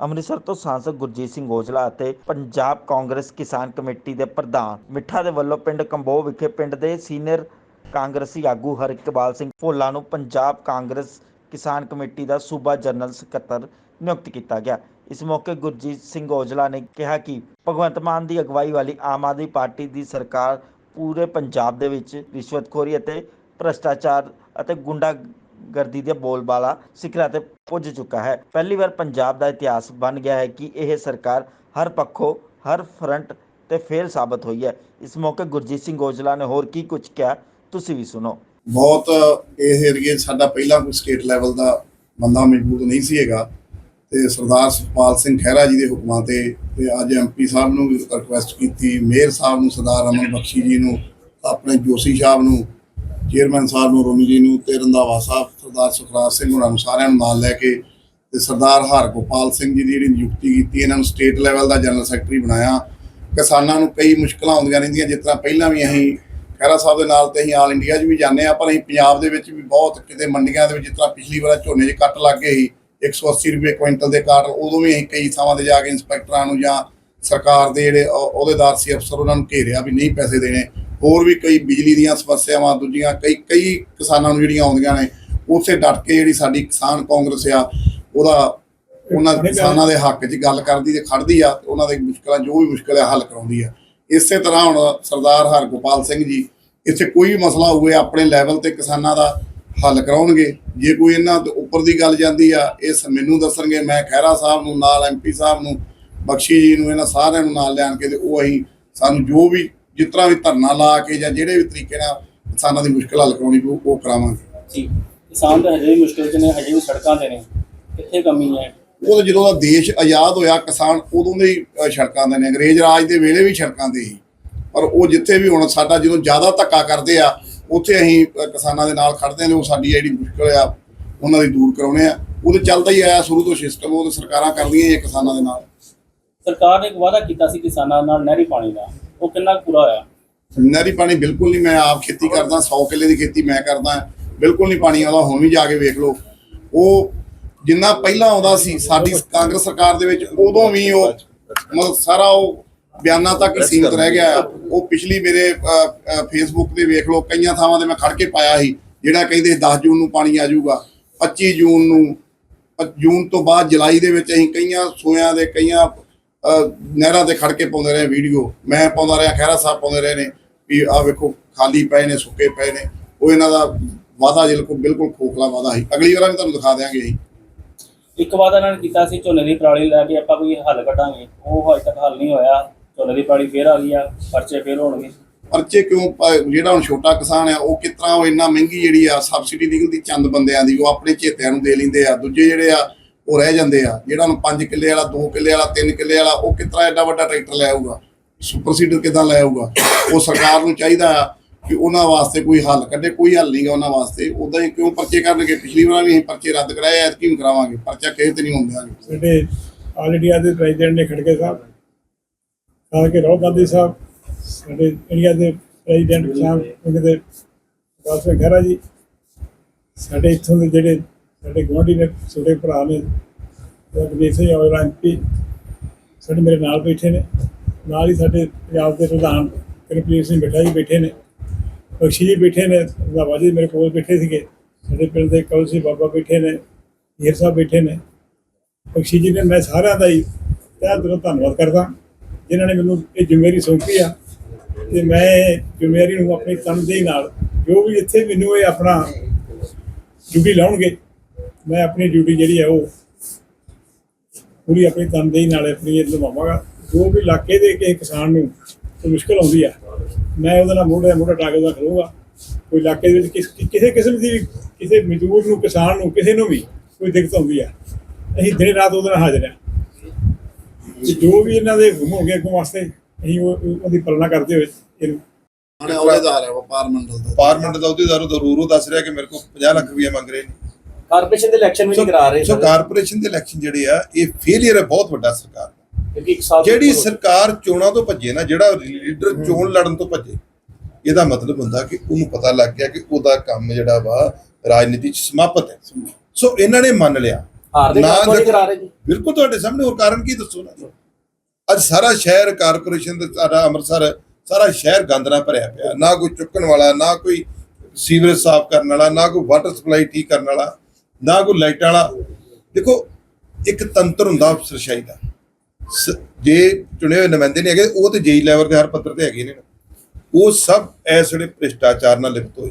ਅੰਮ੍ਰਿਤਸਰ ਤੋਂ ਸਾਂਸਦ ਗੁਰਜੀਤ ਸਿੰਘ ਔਜਲਾ ਅਤੇ ਪੰਜਾਬ ਕਾਂਗਰਸ ਕਿਸਾਨ ਕਮੇਟੀ ਦੇ ਪ੍ਰਧਾਨ ਮਿੱਠਾ ਦੇ ਵੱਲੋਂ ਪਿੰਡ ਕੰਬੋ ਵਿਖੇ ਪਿੰਡ ਦੇ ਸੀਨੀਅਰ ਕਾਂਗਰਸੀ ਆਗੂ ਹਰਇਕਬਾਲ ਸਿੰਘ ਭੋਲਾ ਨੂੰ ਪੰਜਾਬ ਕਾਂਗਰਸ ਕਿਸਾਨ ਕਮੇਟੀ ਦਾ ਸੂਬਾ ਜਨਰਲ ਸਕੱਤਰ ਨਿਯੁਕਤ ਕੀਤਾ ਗਿਆ। ਇਸ ਮੌਕੇ ਗੁਰਜੀਤ ਸਿੰਘ ਔਜਲਾ ਨੇ ਕਿਹਾ ਕਿ ਭਗਵੰਤ ਮਾਨ ਦੀ ਅਗਵਾਈ ਵਾਲੀ ਆਮ ਆਦਮੀ ਪਾਰਟੀ ਦੀ ਸਰਕਾਰ ਪੂਰੇ ਪੰਜਾਬ ਦੇ ਵਿੱਚ ਰਿਸ਼ਵਤਖੋਰੀ ਅਤੇ ਭ੍ਰਸ਼ਟਾਚਾਰ ਅਤੇ ਗੁੰਡਾ ਗੁੰਡਾਗਰਦੀ ਦੇ ਬੋਲਬਾਲਾ ਸਿਖਰਾਂ ਤੇ ਪੁੱਜ ਚੁੱਕਾ ਹੈ। ਪਹਿਲੀ ਵਾਰ ਪੰਜਾਬ ਦਾ ਇਤਿਹਾਸ ਬਣ ਗਿਆ ਹੈ ਕਿ ਇਹ ਸਰਕਾਰ ਹਰ ਪੱਖੋਂ, ਹਰ ਫਰੰਟ ਤੇ ਫੇਲ ਸਾਬਤ ਹੋਈ ਹੈ। ਇਸ ਮੌਕੇ ਗੁਰਜੀਤ ਸਿੰਘ ਔਜਲਾ ਨੇ ਹੋਰ ਕੀ ਕੁਝ ਕਿਹਾ, ਤੁਸੀਂ ਵੀ ਸੁਣੋ। ਬਹੁਤ ਇਹ ਏਰੀਏ ਸਾਡਾ ਪਹਿਲਾਂ ਕੋਈ ਸਟੇਟ ਲੈਵਲ ਦਾ ਬੰਦਾ ਮਜ਼ਬੂਤ ਨਹੀਂ ਸੀ ਹੈਗਾ ਤੇ ਸਰਦਾਰ ਸੁਖਪਾਲ ਸਿੰਘ ਖਹਿਰਾ ਜੀ ਦੇ ਹੁਕਮਾਂ ਤੇ ਤੇ ਅੱਜ ਐਮਪੀ ਸਾਹਿਬ ਨੂੰ ਵੀ ਰਿਕੁਐਸਟ ਕੀਤੀ, ਮੇਅਰ ਸਾਹਿਬ ਨੂੰ, ਸਰਦਾਰ ਅਮਨ ਬਖਸ਼ੀ ਜੀ ਨੂੰ, ਆਪਣੇ ਜੋਸ਼ੀ ਸਾਹਿਬ ਨੂੰ ਚੇਅਰਮੈਨ ਸਾਹਿਬ ਨੂੰ, ਰੋਮੀ ਜੀ ਨੂੰ ਤੇ ਰੰਧਾਵਾ ਸਾਹਿਬ, ਸਰਦਾਰ ਸੁਖਰਾਜ ਸਿੰਘ ਹੋਰਾਂ ਨੂੰ ਸਾਰਿਆਂ ਨੂੰ ਨਾਲ ਲੈ ਕੇ ਤੇ ਸਰਦਾਰ ਹਰਗੋਪਾਲ ਸਿੰਘ ਜੀ ਦੀ ਜਿਹੜੀ ਨਿਯੁਕਤੀ ਕੀਤੀ, ਇਹਨਾਂ ਨੂੰ ਸਟੇਟ ਲੈਵਲ ਦਾ ਜਨਰਲ ਸੈਕਟਰੀ ਬਣਾਇਆ। ਕਿਸਾਨਾਂ ਨੂੰ ਕਈ ਮੁਸ਼ਕਲਾਂ ਆਉਂਦੀਆਂ ਰਹਿੰਦੀਆਂ, ਜਿਸ ਤਰ੍ਹਾਂ ਪਹਿਲਾਂ ਵੀ ਅਸੀਂ ਖਹਿਰਾ ਸਾਹਿਬ ਦੇ ਨਾਲ ਤੇ ਅਸੀਂ ਆਲ ਇੰਡੀਆ 'ਚ ਵੀ ਜਾਂਦੇ ਆ ਪਰ ਅਸੀਂ ਪੰਜਾਬ ਦੇ ਵਿੱਚ ਵੀ ਬਹੁਤ ਕਿਤੇ ਮੰਡੀਆਂ ਦੇ ਵਿੱਚ ਜਿਸ ਤਰ੍ਹਾਂ ਪਿਛਲੀ ਵਾਰ ਝੋਨੇ 'ਚ ਕੱਟ ਲੱਗ ਗਏ ਸੀ 180 ਰੁਪਏ ਕੁਇੰਟਲ ਦੇ ਕਾਟ ਉਦੋਂ ਵੀ ਅਸੀਂ ਕਈ ਥਾਵਾਂ ਤੇ ਜਾ ਕੇ ਇੰਸਪੈਕਟਰਾਂ ਨੂੰ ਜਾਂ ਸਰਕਾਰ ਦੇ ਜਿਹੜੇ ਅਹੁਦੇਦਾਰ ਸੀ ਅਫਸਰ, ਉਹਨਾਂ ਨੂੰ ਘੇਰਿਆ ਵੀ ਨਹੀਂ ਪੈਸੇ ਦੇਣੇ। ਹੋਰ ਵੀ ਕਈ ਬਿਜਲੀ ਦੀਆਂ ਸਮੱਸਿਆਵਾਂ ਦੂਜੀਆਂ ਕਈ ਕਈ ਕਿਸਾਨਾਂ ਨੂੰ ਜਿਹੜੀਆਂ ਆਉਂਦੀਆਂ ਨੇ ਉਸੇ ਡਟ ਕੇ ਜਿਹੜੀ ਸਾਡੀ ਕਿਸਾਨ ਕਾਂਗਰਸ ਆ ਉਹਦਾ ਉਹਨਾਂ ਕਿਸਾਨਾਂ ਦੇ ਹੱਕ 'ਚ ਗੱਲ ਕਰਦੀ ਤੇ ਖੜਦੀ ਆ ਤੇ ਉਹਨਾਂ ਦੇ ਮੁਸ਼ਕਲਾਂ ਜੋ ਵੀ ਮੁਸ਼ਕਲ ਹੈ ਹੱਲ ਕਰਾਉਂਦੀ ਆ। ਇਸੇ ਤਰ੍ਹਾਂ ਹੁਣ ਸਰਦਾਰ ਹਰਗੋਪਾਲ ਸਿੰਘ ਜੀ ਇੱਥੇ ਕੋਈ ਵੀ ਮਸਲਾ ਹੋਵੇ ਆਪਣੇ ਲੈਵਲ ਤੇ ਕਿਸਾਨਾਂ ਦਾ ਹੱਲ ਕਰਾਉਣਗੇ। ਜੇ ਕੋਈ ਇਹਨਾਂ ਤੋਂ ਉੱਪਰ ਦੀ ਗੱਲ ਜਾਂਦੀ ਆ ਇਹ ਮੈਨੂੰ ਦੱਸਣਗੇ ਮੈਂ ਖਹਿਰਾ ਸਾਹਿਬ ਨੂੰ ਨਾਲ ਐਮਪੀ ਸਾਹਿਬ ਨੂੰ ਬਖਸ਼ੀ ਜੀ ਨੂੰ ਇਹਨਾਂ ਸਾਰਿਆਂ ਨੂੰ ਨਾਲ ਲਿਆਣ ਕੇ ਤੇ ਉਹ ਅਸੀਂ ਸਾਨੂੰ ਜੋ ਵੀ ਜਿਸ ਤਰ੍ਹਾਂ ਵੀ ਧਰਨਾ ਲਾ ਕੇ ਜਾਂ ਜਿਹੜੇ ਵੀ ਤਰੀਕੇ ਨਾਲ ਕਿਸਾਨਾਂ ਦੀ ਮੁਸ਼ਕਲ ਹੱਲ ਕਰਾਉਣੀ ਪਊ ਉਹ ਕਰਾਵਾਂਗੇ। ਜੀ ਕਿਸਾਨ ਤਾਂ ਹਜੇ ਵੀ ਮੁਸ਼ਕਿਲ 'ਚ ਨੇ ਹਜੇ ਵੀ ਸੜਕਾਂ ਤੇ ਨੇ। ਕਿੱਥੇ ਕਮੀ ਹੈ? ਉਹ ਤਾਂ ਜਦੋਂ ਦਾ ਦੇਸ਼ ਆਜ਼ਾਦ ਹੋਇਆ ਕਿਸਾਨ ਉਦੋਂ ਦੇ ਹੀ ਸੜਕਾਂ ਦੇ ਨੇ। ਅੰਗਰੇਜ਼ ਰਾਜ ਦੇ ਵੇਲੇ ਵੀ ਸੜਕਾਂ ਤੇ ਹੀ ਪਰ ਉਹ ਜਿੱਥੇ ਵੀ ਹੁਣ ਸਾਡਾ ਜਦੋਂ ਜ਼ਿਆਦਾ ਧੱਕਾ ਕਰਦੇ ਆ ਉੱਥੇ ਅਸੀਂ ਕਿਸਾਨਾਂ ਦੇ ਨਾਲ ਖੜਦੇ ਨੇ ਉਹ ਸਾਡੀ ਜਿਹੜੀ ਮੁਸ਼ਕਲ ਆ ਉਹਨਾਂ ਦੀ ਦੂਰ ਕਰਾਉਣੇ ਆ। ਉਹਦੇ ਚੱਲਦਾ ਹੀ ਆਇਆ ਸ਼ੁਰੂ ਤੋਂ ਸਿਸਟਮ ਉਹ ਤਾਂ ਸਰਕਾਰਾਂ ਕਰਦੀਆਂ ਹੀ ਆ ਕਿਸਾਨਾਂ ਦੇ ਨਾਲ। ਸਰਕਾਰ ਨੇ ਇੱਕ ਵਾਅਦਾ ਕੀਤਾ ਸੀ ਕਿਸਾਨਾਂ ਨਾਲ ਨਹਿਰੀ ਪਾਣੀ ਦਾ। ਉਹ ਕਿੰਨਾ ਪੂਰਾ ਹੋਇਆ? ਨਹਿਰੀ ਪਾਣੀ ਬਿਲਕੁਲ ਨਹੀਂ, ਮੈਂ ਆਪ ਖੇਤੀ ਕਰਦਾ 100 ਕਿੱਲੇ ਦੀ ਖੇਤੀ ਮੈਂ ਕਰਦਾ, ਬਿਲਕੁਲ ਨਹੀਂ ਪਾਣੀ ਆਉਂਦਾ ਹੁਣ ਵੀ ਜਾ ਕੇ ਵੇਖ ਲਓ। ਉਹ ਜਿੰਨਾ ਪਹਿਲਾਂ ਆਉਂਦਾ ਸੀ, ਸਾਡੀ ਕਾਂਗਰਸ ਸਰਕਾਰ ਦੇ ਵਿੱਚ, ਉਦੋਂ ਵੀ ਉਹ ਮਤਲਬ ਸਾਰਾ ਉਹ ਬਿਆਨਾਂ ਤੱਕ ਹੀ ਸੀਮਿਤ ਰਹਿ ਗਿਆ। ਉਹ ਪਿਛਲੀ ਮੇਰੇ ਫੇਸਬੁੱਕ ਤੇ ਵੇਖ ਲਓ, ਕਈਆਂ ਥਾਵਾਂ ਤੇ ਮੈਂ ਖੜ ਕੇ ਪਾਇਆ ਸੀ, ਜਿਹੜਾ ਕਹਿੰਦੇ 10 ਜੂਨ ਨੂੰ ਪਾਣੀ ਆ ਜਾਊਗਾ 25 ਜੂਨ ਨੂੰ ਜੂਨ ਤੋਂ ਬਾਅਦ ਜੁਲਾਈ ਦੇ ਵਿੱਚ ਅਸੀਂ ਕਈਆਂ ਸੋਇਆਂ ਦੇ, ਕਈਆਂ ਨਹਿਰਾਂ ਤੇ ਖੜ ਕੇ ਪਾਉਂਦੇ ਰਹੇ ਵੀਡੀਓ। ਮੈਂ ਪਾਉਂਦਾ ਰਿਹਾ ਖਹਿਰਾ ਸਾਹਿਬ ਪਾਉਂਦੇ ਰਹੇ ਨੇ ਵੀ ਆਹ ਵੇਖੋ ਖਾਲੀ ਪਏ ਨੇ ਸੁੱਕੇ ਪਏ ਨੇ। ਉਹ ਇਹਨਾਂ ਦਾ ਵਾਦਾ ਬਿਲਕੁਲ ਬਿਲਕੁਲ ਖੋਖਲਾ ਵਾਦਾ ਸੀ। ਅਗਲੀ ਵਾਰ ਵੀ ਤੁਹਾਨੂੰ ਦਿਖਾ ਦਿਆਂਗੇ ਅਸੀਂ ਇੱਕ ਵਾਅਦਾ ਇਹਨਾਂ ਨੇ ਕੀਤਾ ਸੀ ਝੋਨੇ ਦੀ ਪਰਾਲੀ ਲੈ ਕੇ ਆਪਾਂ ਕੋਈ ਹੱਲ ਕੱਢਾਂਗੇ। ਉਹ ਹਜੇ ਤੱਕ ਹੱਲ ਨਹੀਂ ਹੋਇਆ। ਝੋਨੇ ਦੀ ਪਰਾਲੀ ਫੇਰ ਆ ਗਈ ਆ ਪਰਚੇ ਫੇਰ ਹੋਣਗੇ। ਪਰਚੇ ਕਿਉਂ ਜਿਹੜਾ ਹੁਣ ਛੋਟਾ ਕਿਸਾਨ ਆ ਉਹ ਕਿਸ ਤਰ੍ਹਾਂ ਉਹ ਇੰਨਾ ਮਹਿੰਗੀ ਜਿਹੜੀ ਆ ਸਬਸਿਡੀ ਨਿਕਲਦੀ ਚੰਦ ਬੰਦਿਆਂ ਦੀ ਉਹ ਆਪਣੇ ਚੇਤਿਆਂ ਨੂੰ ਦੇ ਲੈਂਦੇ ਆ। ਦੂਜੇ ਜਿਹੜੇ ਆ ਉਹ ਰਹਿ ਜਾਂਦੇ ਆ। ਜਿਹੜਾ ਹੁਣ 5 ਕਿੱਲੇ ਵਾਲਾ 2 ਕਿੱਲੇ ਵਾਲਾ 3 ਕਿੱਲੇ ਵਾਲਾ, ਉਹ ਕਿਸ ਐਡਾ ਵੱਡਾ ਟਰੈਕਟਰ ਲੈ ਆਊਗਾ? ਸੁਪਰ ਸੀਡਰ ਕਿਦਾਂ ਲੈ ਆਊਗਾ? ਉਹ ਸਰਕਾਰ ਨੂੰ ਚਾਹੀਦਾ ਆ ਕਿ ਉਹਨਾਂ ਵਾਸਤੇ ਕੋਈ ਹੱਲ ਕੱਢੇ। ਕੋਈ ਹੱਲ ਨਹੀਂਗਾ ਉਹਨਾਂ ਵਾਸਤੇ। ਉਦਾਂ ਹੀ ਕਿਉਂ ਪਰਚੇ ਕਰਨਗੇ? ਪਿਛਲੀ ਵਾਰ ਵੀ ਅਸੀਂ ਪਰਚੇ ਰੱਦ ਕਰਾਏ, ਐਤਕੀ ਵੀ ਕਰਾਵਾਂਗੇ। ਪਰਚਾ ਕਿਸੇ ਤੇ ਨਹੀਂ ਹੁੰਦਾ ਸਾਡੇ ਆਲ ਇੰਡੀਆ ਦੇ ਪ੍ਰੈਜ਼ੀਡੈਂਟ ਨੇ ਖੜਕੇ ਸਾਹਿਬ ਸਾਹ ਕੇ ਰਾਹੁਲ ਗਾਂਧੀ ਸਾਹਿਬ। ਸਾਡੇ ਇੰਡੀਆ ਦੇ ਪ੍ਰੈਜ਼ੀਡੈਂਟ ਸਾਹਿਬ, ਉਹਦੇ ਦਾਸ ਖਹਿਰਾ ਜੀ। ਸਾਡੇ ਇੱਥੋਂ ਦੇ ਜਿਹੜੇ ਸਾਡੇ ਗੁਆਂਢੀ ਨੇ ਛੋਟੇ ਭਰਾ ਨੇ ਰਣਜੀਤ ਸਿੰਘ ਔਜਲਾ ਐਮਪੀ ਸਾਡੇ ਮੇਰੇ ਨਾਲ ਬੈਠੇ ਨੇ। ਨਾਲ ਹੀ ਸਾਡੇ ਪੰਜਾਬ ਦੇ ਪ੍ਰਧਾਨ ਕਰਪ੍ਰੀਤ ਸਿੰਘ ਬਿੱਟਾ ਜੀ ਬੈਠੇ ਨੇ। ਬਖਸ਼ੀ ਜੀ ਬੈਠੇ ਨੇ, ਰੰਧਾਵਾ ਜੀ ਮੇਰੇ ਕੋਲ ਬੈਠੇ ਸੀਗੇ। ਸਾਡੇ ਪਿੰਡ ਦੇ ਕੌਲਸੀ ਬਾਬਾ ਬੈਠੇ ਨੇ, ਹੀਰ ਸਾਹਿਬ ਬੈਠੇ ਨੇ। ਬਖਸ਼ੀ ਜੀ ਨੇ, ਮੈਂ ਸਾਰਿਆਂ ਦਾ ਹੀ ਤਹਿ ਦਿਲੋਂ ਧੰਨਵਾਦ ਕਰਦਾ, ਜਿਨ੍ਹਾਂ ਨੇ ਮੈਨੂੰ ਇਹ ਜ਼ਿੰਮੇਵਾਰੀ ਸੌਂਪੀ ਆ ਤੇ ਮੈਂ ਇਹ ਜ਼ਿੰਮੇਵਾਰੀ ਨੂੰ ਆਪਣੀ ਤਨਦੇਹੀ ਨਾਲ ਜੋ ਵੀ ਇੱਥੇ ਮੈਨੂੰ ਇਹ ਆਪਣਾ ਡਿਊਟੀ ਲਾਉਣਗੇ ਮੈਂ ਆਪਣੀ ਡਿਊਟੀ ਜਿਹੜੀ ਹੈ ਉਹ ਪੂਰੀ ਆਪਣੀ ਤਨਦੇਹੀ ਨਾਲ ਆਪਣੀ ਇਹ ਨਿਭਾਵਾਂਗਾ। ਜੋ ਵੀ ਇਲਾਕੇ ਦੇ ਕਿਸੇ ਕਿਸਾਨ ਨੂੰ ਕੋਈ ਮੁਸ਼ਕਲ ਆਉਂਦੀ ਆ ਮੈਂ ਉਹਦੇ ਨਾਲ ਮੋਢੇ ਮੋਢਾ ਟਾਕੇ ਦਾ ਖੜੂੰਗਾ। ਕੋਈ ਇਲਾਕੇ ਦੇ ਵਿੱਚ ਕਿਸ- ਕਿਸੇ ਕਿਸਮ ਦੀ ਵੀ ਕਿਸੇ ਮਜ਼ਦੂਰ ਨੂੰ ਕਿਸਾਨ ਨੂੰ ਕਿਸੇ ਨੂੰ ਵੀ ਕੋਈ ਦਿੱਕਤ ਆਉਂਦੀ ਆ ਅਸੀਂ ਦਿਨ ਰਾਤ ਉਹਦੇ ਨਾਲ ਹਾਜ਼ਰ ਆ। ਜੋ ਵੀ ਇਹਨਾਂ ਦੇ ਹੁਕਮ ਹੋ ਗਏ ਅੱਗੋਂ ਵਾਸਤੇ ਅਸੀਂ ਉਹ ਉਹ- ਉਹਦੀ ਪਾਲਣਾ ਕਰਦੇ ਹੋਏ ਇਹਨੂੰ ਹੁਣ ਅਹੁਦੇਦਾਰ ਹੈ ਵਪਾਰ ਮੰਡਲ ਦਾ। ਪਾਰਲੀਮੈਂਟ ਦਾ ਅਹੁਦੇਦਾਰ ਉਹ ਜ਼ਰੂਰ ਦੱਸ ਰਿਹਾ ਕਿ ਮੇਰੇ ਕੋਲ 50 ਲੱਖ ਰੁਪਏ ਮੰਗ ਰਹੇ ਨੇ। ਕਾਰਪੋਰੇਸ਼ਨ ਦੇ ਇਲੈਕਸ਼ਨ ਵੀ ਨਹੀਂ ਕਰਾ ਰਹੇ ਸੋ। ਕਾਰਪੋਰੇਸ਼ਨ ਦੇ ਇਲੈਕਸ਼ਨ ਜਿਹੜੇ ਆ ਇਹ ਫੇਲਿਅਰ ਹੈ ਬਹੁਤ ਵੱਡਾ ਸਰਕਾਰ ਦਾ। ਜਿਹੜੀ ਸਰਕਾਰ ਚੋਣਾਂ ਤੋਂ ਭੱਜੇ ਨਾ ਜਿਹੜਾ ਲੀਡਰ ਚੋਣ ਲੜਨ ਤੋਂ ਭੱਜੇ ਇਹਦਾ ਮਤਲਬ ਹੁੰਦਾ ਕਿ ਉਹਨੂੰ ਪਤਾ ਲੱਗ ਗਿਆ ਕਿ ਉਹਦਾ ਕੰਮ ਜਿਹੜਾ ਵਾ ਰਾਜਨੀਤੀ ਚ ਸਮਾਪਤ ਹੈ। ਸੋ ਇਹਨਾਂ ਨੇ ਮੰਨ ਲਿਆ। ਹਾਰ ਦੇ ਨਾ ਬਿਲਕੁਲ ਤੁਹਾਡੇ ਸਾਹਮਣੇ ਹੋਰ ਕਾਰਨ ਕੀ ਦੱਸੋ ਨਾ ਅੱਜ ਸਾਰਾ ਸ਼ਹਿਰ ਕਾਰਪੋਰੇਸ਼ਨ ਦਾ ਸਾਡਾ ਅੰਮ੍ਰਿਤਸਰ ਸਾਰਾ ਸ਼ਹਿਰ ਗੰਦ ਨਾਲ ਭਰਿਆ ਪਿਆ। ਨਾ ਕੋਈ ਚੁੱਕਣ ਵਾਲਾ ਨਾ ਕੋਈ ਸੀਵਰੇਜ ਸਾਫ਼ ਕਰਨ ਵਾਲਾ ਨਾ ਕੋਈ ਵਾਟਰ ਸਪਲਾਈ ਠੀਕ ਕਰਨ ਵਾਲਾ। ਨਾ ਕੋਈ ਲਾਈਟਾਂ ਵਾਲਾ। ਦੇਖੋ, ਇੱਕ ਤੰਤਰ ਹੁੰਦਾ ਅਫਸਰਸ਼ਾਹੀ ਦਾ। ਸ- ਜੇ ਚੁਣੇ ਹੋਏ ਨੁਮਾਇੰਦੇ ਨੇ ਹੈਗੇ, ਉਹ ਤੇ ਜੇਈ ਲੈਵਲ ਦੇ ਹਰ ਪੱਧਰ ਤੇ ਹੈਗੇ ਨੇ ਉਹ ਸਭ ਇਸ ਵੇਲੇ ਭ੍ਰਿਸ਼ਟਾਚਾਰ ਨਾਲ ਲਿਪਤ ਹੋਏ।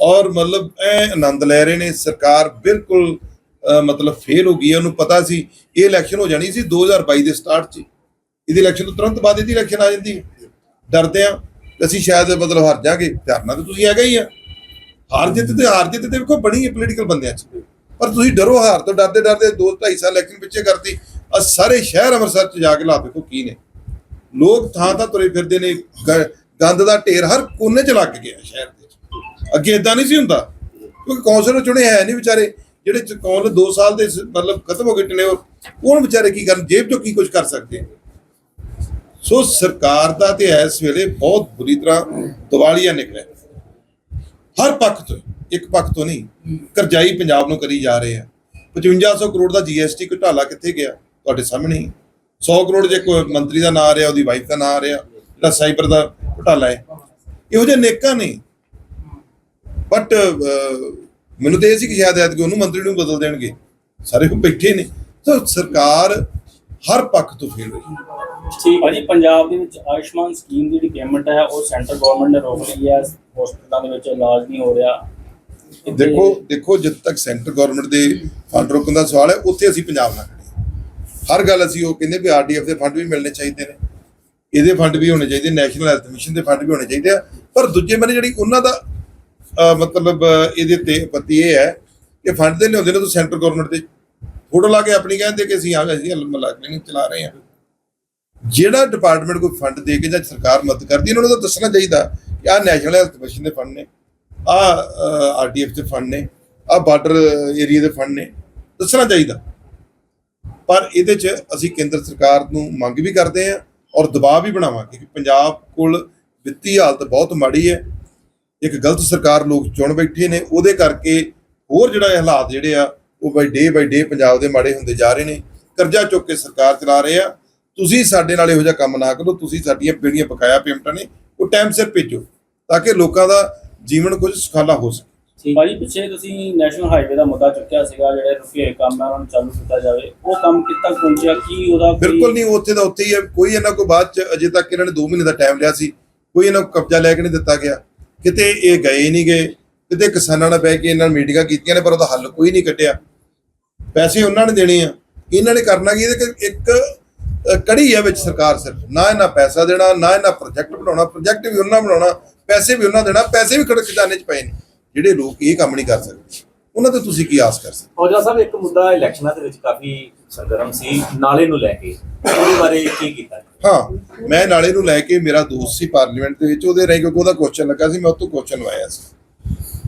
ਔਰ ਮਤਲਬ ਐ ਆਨੰਦ ਲੈ ਰਹੇ ਨੇ, ਸਰਕਾਰ ਬਿਲਕੁਲ ਮਤਲਬ ਫੇਲ ਹੋ ਗਈ ਹੈ। ਉਹਨੂੰ ਪਤਾ ਸੀ, ਇਹ ਇਲੈਕਸ਼ਨ ਹੋ ਜਾਣੀ ਸੀ 2022 ਦੇ ਸਟਾਰਟ 'ਚ। ਹੀ। ਇਹਦੀ ਇਲੈਕਸ਼ਨ ਤੋਂ ਤੁਰੰਤ ਬਾਅਦ ਇਹਦੀ ਇਲੈਕਸ਼ਨ ਆ ਜਾਂਦੀ ਡਰਦੇ ਆ ਅਸੀਂ ਸ਼ਾਇਦ ਮਤਲਬ ਹਾਰ ਜਾਗੇ। ਧਿਆਨ ਤਾਂ ਤੁਸੀਂ ਹੈਗਾ ਹੀ ਆ। ਹਾਰ ਜਿੱਤ ਤੇ ਹਾਰ ਜਿੱਤ ਤੇ ਵੇਖੋ ਬਣੀ ਹੈ ਪੋਲੀਟੀਕਲ ਬੰਦਿਆਂ 'ਚ। ਪਰ ਤੁਸੀਂ ਡਰੋ, ਹਾਰ ਤੋਂ ਡਰਦੇ ਡਰਦੇ 2 2.5 ਸਾਲ ਇਲੈਕਸ਼ਨ ਪਿੱਛੇ ਕਰਤੀ ਆ ਸਾਰੇ ਸ਼ਹਿਰ ਅੰਮ੍ਰਿਤਸਰ 'ਚ ਜਾ ਕੇ ਲਾ ਦੇਖੋ ਕੀ ਨੇ। ਲੋਕ ਥਾਂ ਥਾਂ ਤੁਰੇ ਫਿਰਦੇ ਨੇ ਗੰਦ ਦਾ ਢੇਰ ਹਰ ਕੋਨੇ 'ਚ ਲੱਗ ਗਿਆ ਸ਼ਹਿਰ ਦੇ 'ਚ। ਅੱਗੇ ਇਦਾਂ ਨਹੀਂ ਸੀ ਹੁੰਦਾ। ਕਿਉਂਕਿ ਕੌਂਸਲਰ ਚੁਣੇ ਹੈ ਨਹੀਂ ਵਿਚਾਰੇ, ਜਿਹੜੇ ਚ- ਕੌਂਸਲ 2 ਸਾਲ ਦੇ ਮਤਲਬ ਖਤਮ ਹੋ ਗਏ ਟਨੇ ਉਹਨਾਂ ਵਿਚਾਰੇ ਕੀ ਕਰਨ, ਜੇਬ ਚੋਂ ਕੀ ਕੁਝ ਕਰ ਸਕਦੇ ਸੋ ਸਰਕਾਰ ਦਾ ਤੇ ਇਸ ਵੇਲੇ ਬਹੁਤ ਬੁਰੀ ਤਰ੍ਹਾਂ ਦਿਵਾਲੀਆ ਨਿਕਲਿਆ। ਹਰ ਪੱਖ ਤੋਂ, ਇੱਕ ਪੱਖ ਤੋਂ ਨਹੀਂ, ਕਰਜ਼ਾਈ ਪੰਜਾਬ ਨੂੰ ਕਰੀ ਜਾ ਰਹੇ ਆ। 5500 ਕਰੋੜ ਦਾ ਜੀਐਸਟੀ ਘੁਟਾਲਾ ਕਿੱਥੇ ਗਿਆ? ਤੁਹਾਡੇ ਸਾਹਮਣੇ ਹੀ। 100 ਕਰੋੜ ਜੇ ਕੋਈ ਮੰਤਰੀ ਦਾ ਨਾਂ ਆ ਰਿਹਾ, ਉਹਦੀ ਵਾਈਫ ਦਾ ਨਾਂ ਆ ਰਿਹਾ, ਜਿਹੜਾ ਸਾਈਬਰ ਦਾ ਘੁਟਾਲਾ ਹੈ। ਇਹੋ ਜਿਹੇ ਨੇਕਾਂ ਨੇ। ਬਟ ਮੈਨੂੰ ਤੇ ਇਹ ਸੀ ਕਿ ਸ਼ਾਇਦ ਐਤਕੀ ਉਹਨੂੰ ਮੰਤਰੀ ਨੂੰ ਬਦਲ ਦੇਣਗੇ। ਸਾਰੇ ਉਹ ਬੈਠੇ ਨੇ। ਤਾਂ ਸਰਕਾਰ ਹਰ ਪੱਖ ਤੋਂ ਫੇਲ ਹੋਈ। ਠੀਕ ਭਾਜੀ ਪੰਜਾਬ ਦੇ ਵਿੱਚ ਆਯੁਸ਼ਮਾਨ ਸਕੀਮ ਦੀ ਜਿਹੜੀ ਪੇਮੈਂਟ ਹੈ, ਉਹ ਸੈਂਟਰ ਗਵਰਨਮੈਂਟ ਨੇ ਰੋਕ ਲਈ ਹੈ। ਹਸਪਤਾਲਾਂ ਦੇ ਵਿੱਚ ਇਲਾਜ ਨਹੀਂ ਹੋ ਰਿਹਾ। ਦੇਖੋ ਦੇਖੋ, ਜਦ ਤੱਕ ਸੈਂਟਰ ਗਵਰਨਮੈਂਟ ਦੇ ਫੰਡ ਰੋਕਣ ਦਾ ਸਵਾਲ ਹੈ, ਉੱਥੇ ਅਸੀਂ ਪੰਜਾਬ ਨਾਲ ਖੜੇ ਹਰ ਗੱਲ ਅਸੀਂ ਉਹ ਕਹਿੰਦੇ ਵੀ ਆਰਡੀਐਫ ਦੇ ਫੰਡ ਵੀ ਮਿਲਣੇ ਚਾਹੀਦੇ ਨੇ। ਇਹਦੇ ਫੰਡ ਵੀ ਹੋਣੇ ਚਾਹੀਦੇ ਨੈਸ਼ਨਲ ਹੈਲਥ ਮਿਸ਼ਨ ਦੇ ਫੰਡ ਵੀ ਹੋਣੇ ਚਾਹੀਦੇ ਆ। ਪਰ ਦੂਜੇ ਬੰਨੇ ਜਿਹੜੀ ਉਹਨਾਂ ਦਾ ਮਤਲਬ, ਇਹਦੇ ਤੇ ਪਤੀ ਇਹ ਹੈ ਕਿ ਫੰਡ ਦੇ ਲਿਆਉਂਦੇ ਨੇ ਤਾਂ ਸੈਂਟਰ ਗਵਰਨਮੈਂਟ ਦੇ। ਫੋਟੋ ਲਾ ਕੇ ਆਪਣੀ ਕਹਿੰਦੇ ਕਿ ਅਸੀਂ ਆ, ਅਸੀਂ ਮਲਾ ਕਲੀਨਿਕ ਚਲਾ ਰਹੇ ਹਾਂ। ਜਿਹੜਾ ਡਿਪਾਰਟਮੈਂਟ ਕੋਈ ਫੰਡ ਦੇ ਕੇ ਜਾਂ ਸਰਕਾਰ ਮਦਦ ਕਰਦੀ ਹੈ, ਉਹਨਾਂ ਨੂੰ ਤਾਂ ਦੱਸਣਾ ਚਾਹੀਦਾ ਕਿ ਆਹ ਨੈਸ਼ਨਲ ਹੈਲਥ ਮਿਸ਼ਨ ਦੇ ਫੰਡ ਨੇ ਆ ਆਰਡੀਐਫ ਦੇ ਫੰਡ ਨੇ ਆ ਬਾਰਡਰ ਏਰੀਆ ਦੇ ਫੰਡ ਨੇ, ਦੱਸਣਾ ਚਾਹੀਦਾ। ਪਰ ਇਹਦੇ 'ਚ ਅਸੀਂ ਕੇਂਦਰ ਸਰਕਾਰ ਨੂੰ ਮੰਗ ਵੀ ਕਰਦੇ ਹਾਂ ਔਰ ਦਬਾਅ ਵੀ ਬਣਾਵਾਂਗੇ ਕਿ ਪੰਜਾਬ ਕੋਲ ਵਿੱਤੀ ਹਾਲਤ ਬਹੁਤ ਮਾੜੀ ਹੈ। ਇੱਕ ਗਲਤ ਸਰਕਾਰ ਲੋਕ ਚੁਣ ਬੈਠੇ ਨੇ, ਉਹਦੇ ਕਰਕੇ ਹੋਰ ਜਿਹੜਾ ਹਾਲਾਤ ਜਿਹੜੇ ਆ, ਉਹ ਬਾਈ ਡੇ ਬਾਈ ਡੇ ਪੰਜਾਬ ਦੇ ਮਾੜੇ ਹੁੰਦੇ ਜਾ ਰਹੇ ਨੇ। ਕਰਜ਼ਾ ਚੁੱਕ ਕੇ ਸਰਕਾਰ ਚਲਾ ਰਹੇ ਆ। ਤੁਸੀਂ ਸਾਡੇ ਨਾਲ ਇਹੋ ਜਿਹਾ ਕੰਮ ਨਾ ਕਰੋ ਤੁਸੀਂ ਸਾਡੀਆਂ ਜਿਹੜੀਆਂ ਬਕਾਇਆ ਪੇਮੈਂਟਾਂ ਨੇ ਉਹ ਟਾਈਮ ਸਿਰ ਭੇਜੋ ਤਾਂ ਕਿ ਲੋਕਾਂ ਦਾ ਜੀਵਨ ਕੁਝ ਸੁਖਾਲਾ ਹੋ ਸਕੇ। ਭਾਜੀ ਪਿੱਛੇ ਤੁਸੀਂ ਨੈਸ਼ਨਲ ਹਾਈਵੇ ਦਾ ਮੁੱਦਾ ਚੁੱਕਿਆ ਸੀਗਾ ਜਿਹੜੇ ਰੁਕੇ ਹੋਏ ਕੰਮ ਹੈ ਉਹਨਾਂ ਨੂੰ ਚਾਲੂ ਕੀਤਾ ਜਾਵੇ। ਉਹ ਕੰਮ ਕਿੱਥੇ ਤੱਕ ਪਹੁੰਚਿਆ? ਕੀ ਉਹਦਾ ਬਿਲਕੁਲ ਨਹੀਂ ਉੱਥੇ ਦਾ ਉੱਥੇ ਹੀ ਹੈ। ਕੋਈ ਇਹਨਾਂ ਕੋਲ ਬਾਅਦ ਚ ਅਜੇ ਤੱਕ ਇਹਨਾਂ ਨੇ 2 ਮਹੀਨੇ ਦਾ ਟਾਈਮ ਲਿਆ ਸੀ। ਕੋਈ ਇਹਨਾਂ ਨੂੰ ਕਬਜ਼ਾ ਲੈ ਕੇ ਨਹੀਂ ਦਿੱਤਾ ਗਿਆ। ਕਿਤੇ ਇਹ ਗਏ ਨਹੀਂ ਗਏ। ਕਿਤੇ ਕਿਸਾਨਾਂ ਨਾਲ ਬਹਿ ਕੇ ਇਹਨਾਂ ਨੇ ਮੀਟਿੰਗਾਂ ਕੀਤੀਆਂ ਨੇ ਪਰ ਉਹਦਾ ਹੱਲ ਕੋਈ ਨਹੀਂ ਕੱਢਿਆ। ਪੈਸੇ ਉਹਨਾਂ ਨੇ ਦੇਣੇ ਆ। ਇਹਨਾਂ ਨੇ ਕਰਨਾ ਕੀ ਇਹਦੇ ਇੱਕ- ਕੜੀ ਹੈ ਵਿੱਚ ਸਰਕਾਰ ਸਿਰਫ। ਨਾ ਇਹਨਾਂ ਪੈਸਾ ਦੇਣਾ ਨਾ ਇਹਨਾਂ ਪ੍ਰੋਜੈਕਟ ਬਣਾਉਣਾ ਪ੍ਰੋਜੈਕਟ ਵੀ ਉਹਨਾਂ ਬਣਾਉਣਾ ਪੈਸੇ ਵੀ ਉਹਨਾਂ ਦੇਣਾ ਪੈਸੇ ਵੀ ਖੜੇ ਖਜ਼ਾਨੇ 'ਚ ਪਏ ਨੇ। ਜਿਹੜੇ ਲੋਕ ਇਹ ਕੰਮ ਨਹੀਂ ਕਰ ਸਕਦੇ ਉਹਨਾਂ ਤੋਂ ਤੁਸੀਂ ਕੀ ਆਸ ਕਰ ਸਕਦੇ? ਔਜਲਾ ਸਾਹਿਬ ਇੱਕ ਮੁੱਦਾ ਇਲੈਕਸ਼ਨਾਂ ਦੇ ਵਿੱਚ ਕਾਫੀ ਸਰਗਰਮ ਸੀ ਨਾਲੇ ਨੂੰ ਲੈ ਕੇ। ਉਹਦੇ ਬਾਰੇ ਕੀ ਕੀਤਾ? ਹਾਂ ਮੈਂ ਨਾਲੇ ਨੂੰ ਲੈ ਕੇ ਮੇਰਾ ਦੋਸਤ ਸੀ ਪਾਰਲੀਮੈਂਟ ਦੇ ਵਿੱਚ ਉਹਦੇ ਰਾਹੀਂ ਕਿਉਂਕਿ ਉਹਦਾ ਕੁਐਸਚਨ ਲੱਗਾ ਸੀ ਮੈਂ ਉਹ ਤੋਂ ਕੁਐਸਚਨ ਲਵਾਇਆ ਸੀ।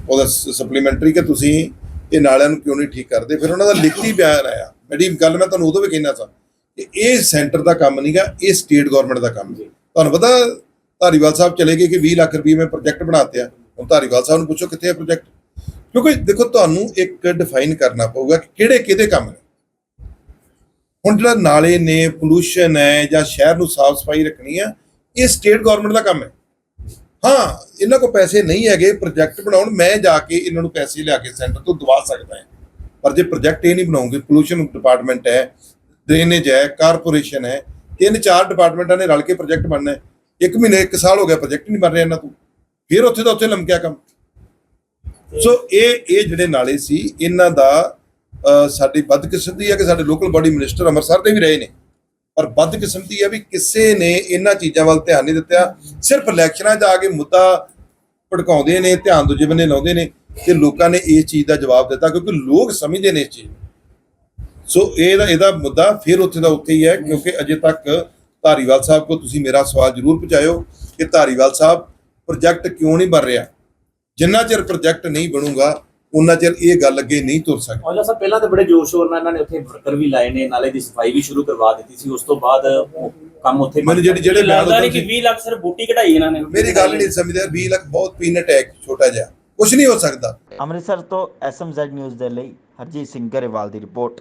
ਉਹਦਾ ਸਪਲੀਮੈਂਟਰੀ ਕਿ ਤੁਸੀਂ ਇਹ ਨਾਲਿਆਂ ਨੂੰ ਕਿਉਂ ਨਹੀਂ ਠੀਕ ਕਰਦੇ? ਫਿਰ ਉਹਨਾਂ ਦਾ ਲਿਖਤੀ ਬਿਆਨ ਆਇਆ। ਮੇਰੀ ਗੱਲ ਮੈਂ ਤੁਹਾਨੂੰ ਉਦੋਂ ਵੀ ਕਹਿਣਾ ਸਾਂ ਕਿ ਇਹ ਸੈਂਟਰ ਦਾ ਕੰਮ ਨਹੀਂਗਾ, ਇਹ ਸਟੇਟ ਗਵਰਨਮੈਂਟ ਦਾ ਕੰਮ ਹੈ ਤੁਹਾਨੂੰ ਪਤਾ ਧਾਰੀਵਾਲ ਸਾਹਿਬ ਚਲੇ ਗਏ ਕਿ 20 ਲੱਖ ਰੁਪਏ ਮੈਂ ਪ੍ਰੋਜੈਕਟ ਬਣਾਤੇ ਆ। ਹੁਣ ਧਾਰੀਵਾਲ ਸਾਹਿਬ ਨੂੰ ਪੁੱਛੋ ਕਿੱਥੇ ਹੈ ਪ੍ਰੋਜੈਕਟ ਕਿਉਂਕਿ ਦੇਖੋ ਤੁਹਾਨੂੰ ਇੱਕ ਡਿਫਾਈਨ ਕਰਨਾ ਪਊਗਾ ਕਿ ਕਿਹੜੇ ਕਿਹਦੇ ਕੰਮ ਨੇ। ਹੁਣ ਜਿਹੜਾ ਨਾਲੇ ਨੇ ਪੋਲੂਸ਼ਨ ਹੈ ਜਾਂ ਸ਼ਹਿਰ ਨੂੰ ਸਾਫ਼ ਸਫ਼ਾਈ ਰੱਖਣੀ ਆ, ਇਹ ਸਟੇਟ ਗਵਰਨਮੈਂਟ ਦਾ ਕੰਮ ਹੈ। ਹਾਂ, ਇਹਨਾਂ ਕੋਲ ਪੈਸੇ ਨਹੀਂ ਹੈਗੇ ਪ੍ਰੋਜੈਕਟ ਬਣਾਉਣ, ਮੈਂ ਜਾ ਕੇ ਇਹਨਾਂ ਨੂੰ ਪੈਸੇ ਲਿਆ ਕੇ ਸੈਂਟਰ ਤੋਂ ਦਵਾ ਸਕਦਾ ਹਾਂ। ਪਰ ਜੇ ਪ੍ਰੋਜੈਕਟ ਇਹ ਨਹੀਂ ਬਣਾਉਂਗੇ ਪੋਲੂਸ਼ਨ ਡਿਪਾਰਟਮੈਂਟ ਹੈ ਡਰੇਨੇਜ ਹੈ ਕਾਰਪੋਰੇਸ਼ਨ ਹੈ। ਤਿੰਨ ਚਾਰ ਡਿਪਾਰਟਮੈਂਟਾਂ ਨੇ ਰਲ ਕੇ ਪ੍ਰੋਜੈਕਟ ਬਣਨਾ ਹੈ। ਇੱਕ ਮਹੀਨੇ, ਇੱਕ ਸਾਲ ਹੋ ਗਿਆ ਪ੍ਰੋਜੈਕਟ ਨਹੀਂ ਬਣ ਰਿਹਾ ਇਹਨਾਂ ਤੋਂ। ਫਿਰ ਉੱਥੇ ਦਾ ਉੱਥੇ ਲਮਕਿਆ ਕੰਮ। ਸੋ ਇਹ ਇਹ ਜਿਹੜੇ ਨਾਲੇ ਸੀ, ਇਹਨਾਂ ਦਾ ਸਾਡੀ ਬਦਕਿਸਮਤੀ ਹੈ ਕਿ ਸਾਡੇ ਲੋਕਲ ਬਾਡੀ ਮਿਨਿਸਟਰ ਅੰਮ੍ਰਿਤਸਰ ਦੇ ਵੀ ਰਹੇ ਨੇ। ਪਰ ਬਦਕਿਸਮਤੀ ਹੈ ਵੀ ਕਿਸੇ ਨੇ ਇਹਨਾਂ ਚੀਜ਼ਾਂ ਵੱਲ ਧਿਆਨ ਨਹੀਂ ਦਿੱਤਾ। ਸਿਰਫ ਇਲੈਕਸ਼ਨਾਂ 'ਚ ਆ ਕੇ ਮੁੱਦਾ ਭੜਕਾਉਂਦੇ ਨੇ, ਧਿਆਨ ਦੂਜੇ ਬੰਨੇ ਲਾਉਂਦੇ ਨੇ ਕਿ ਲੋਕਾਂ ਨੇ ਇਸ ਚੀਜ਼ ਦਾ ਜਵਾਬ ਦਿੱਤਾ ਕਿਉਂਕਿ ਲੋਕ ਸਮਝਦੇ ਨੇ ਇਸ ਚੀਜ਼ ਨੂੰ। ਸੋ ਇਹਦਾ ਇਹਦਾ ਮੁੱਦਾ ਫਿਰ ਉੱਥੇ ਦਾ ਉੱਥੇ ਹੀ ਹੈ ਕਿਉਂਕਿ ਅਜੇ ਤੱਕ ਧਾਰੀਵਾਲ ਸਾਹਿਬ ਕੋ ਤੁਸੀਂ ਮੇਰਾ ਸਵਾਲ ਜ਼ਰੂਰ ਪਹੁੰਚਾਇਓ ਕਿ ਧਾਰੀਵਾਲ ਸਾਹਿਬ ਪ੍ਰੋਜੈਕਟ ਕਿਉਂ ਨਹੀਂ ਬਣ ਰਿਹਾ? ਜਿੰਨਾ ਚਿਰ ਪ੍ਰੋਜੈਕਟ ਨਹੀਂ ਬਣੂਗਾ ਉਹਨਾਂ ਚਿਰ ਇਹ ਗੱਲ ਅੱਗੇ ਨਹੀਂ ਤੁਰ ਸਕਦੀ। ਔਜਲਾ ਸਾਹਿਬ ਪਹਿਲਾਂ ਤਾਂ ਬੜੇ ਜੋਸ਼ ਸ਼ੋਰ ਨਾਲ ਇਹਨਾਂ ਨੇ ਉੱਥੇ ਵਰਕਰ ਵੀ ਲਾਏ ਨੇ ਨਾਲੇ ਦੀ ਸਫ਼ਾਈ ਵੀ ਸ਼ੁਰੂ ਕਰਵਾ ਦਿੱਤੀ ਸੀ ਉਸ ਤੋਂ ਬਾਅਦ ਕੰਮ ਉੱਥੇ ਮੈਨੂੰ ਜਿਹੜੀ ਜਿਹੜੇ ਬਿਆਨ ਲੱਗਦਾ ਨਹੀਂ ਕਿ ਸੀ 20 ਲੱਖ ਸਿਰਫ ਬੂਟੀ ਕਢਾਈ ਇਹਨਾਂ ਨੇ। ਮੇਰੀ ਗੱਲ ਨਹੀਂ ਸਮਝਦੇ 20 ਲੱਖ ਬਹੁਤ ਪੀਨਟ ਹੈ ਛੋਟਾ ਜਿਹਾ। ਕੁਝ ਨਹੀਂ ਹੋ ਸਕਦਾ। ਅੰਮ੍ਰਿਤਸਰ ਤੋਂ ਐਸਐਮਜ਼ੈਡ ਨਿਊਜ਼ ਦੇ ਲਈ ਹਰਜੀਤ ਸਿੰਘ ਗਰੇਵਾਲ ਦੀ ਰਿਪੋਰਟ।